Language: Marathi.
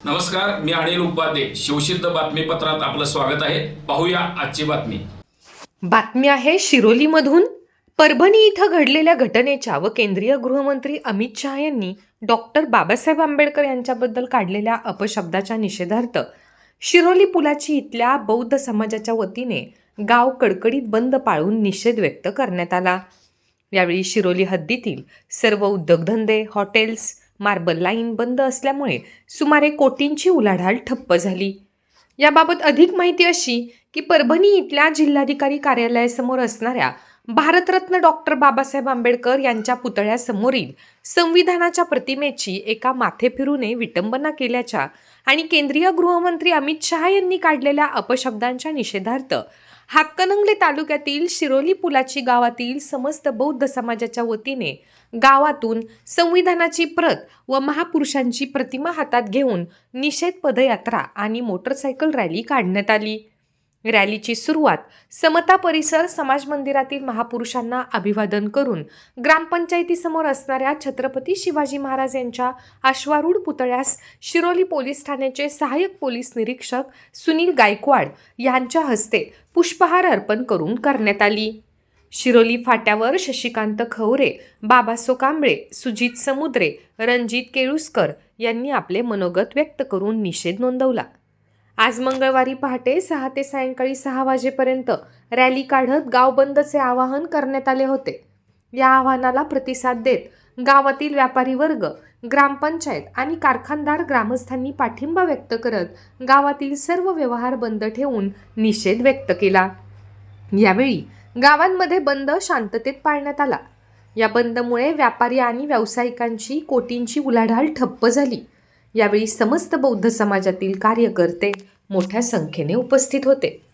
नमस्कार मी अनिल उपाध्ये. शिवसिद्ध बातमीपत्रात आपलं स्वागत आहे. पाहूया आजची बातमी. बातमी आहे शिरोलीमधून. परभणी इथं घडलेल्या घटनेच्या व केंद्रीय गृहमंत्री अमित शहा यांनी डॉक्टर बाबासाहेब आंबेडकर यांच्याबद्दल काढलेल्या अपशब्दाच्या निषेधार्थ शिरोली पुलाची इथल्या बौद्ध समाजाच्या वतीने गाव कडकडीत बंद पाळून निषेध व्यक्त करण्यात आला. यावेळी शिरोली हद्दीतील सर्व उद्योगधंदे हॉटेल्स मार्बल लाईन बंद असल्यामुळे सुमारे कोटींची उलाढाल ठप्प झाली. याबाबत अधिक माहिती अशी की परभणी इथल्या जिल्हाधिकारी कार्यालयासमोर असणाऱ्या भारतरत्न डॉक्टर बाबासाहेब आंबेडकर यांच्या पुतळ्यासमोरील संविधानाच्या प्रतिमेची एका माथेफिरूने विटंबना केल्याच्या आणि केंद्रीय गृहमंत्री अमित शहा यांनी काढलेल्या अपशब्दांच्या निषेधार्थ हातकणंगले तालुक्यातील शिरोली पुलाची गावातील समस्त बौद्ध समाजाच्या वतीने गावातून संविधानाची प्रत व महापुरुषांची प्रतिमा हातात घेऊन निषेध पदयात्रा आणि मोटरसायकल रॅली काढण्यात आली. रॅलीची सुरुवात समता परिसर समाज मंदिरातील महापुरुषांना अभिवादन करून ग्रामपंचायतीसमोर असणाऱ्या छत्रपती शिवाजी महाराज यांच्या अश्वारूढ पुतळ्यास शिरोली पोलीस ठाण्याचे सहाय्यक पोलीस निरीक्षक सुनील गायकवाड यांच्या हस्ते पुष्पहार अर्पण करून करण्यात आली. शिरोली फाट्यावर शशिकांत खवरे बाबासो कांबळे सुजित समुद्रे रणजित केळुसकर यांनी आपले मनोगत व्यक्त करून निषेध नोंदवला. आज मंगळवारी पहाटे सहा ते सायंकाळी सहा वाजेपर्यंत रॅली काढत गाव बंदचे आवाहन करण्यात आले होते. या आव्हानाला प्रतिसाद देत गावातील व्यापारी वर्ग ग्रामपंचायत आणि कारखानदार ग्रामस्थांनी पाठिंबा व्यक्त करत गावातील सर्व व्यवहार बंद ठेवून निषेध व्यक्त केला. यावेळी गावांमध्ये बंद शांततेत पाळण्यात आला. या बंदमुळे व्यापारी आणि व्यावसायिकांची कोटींची उलाढाल ठप्प झाली. यावेळी समस्त बौद्ध समाजातील कार्यकर्ते मोठ्या संख्येने उपस्थित होते.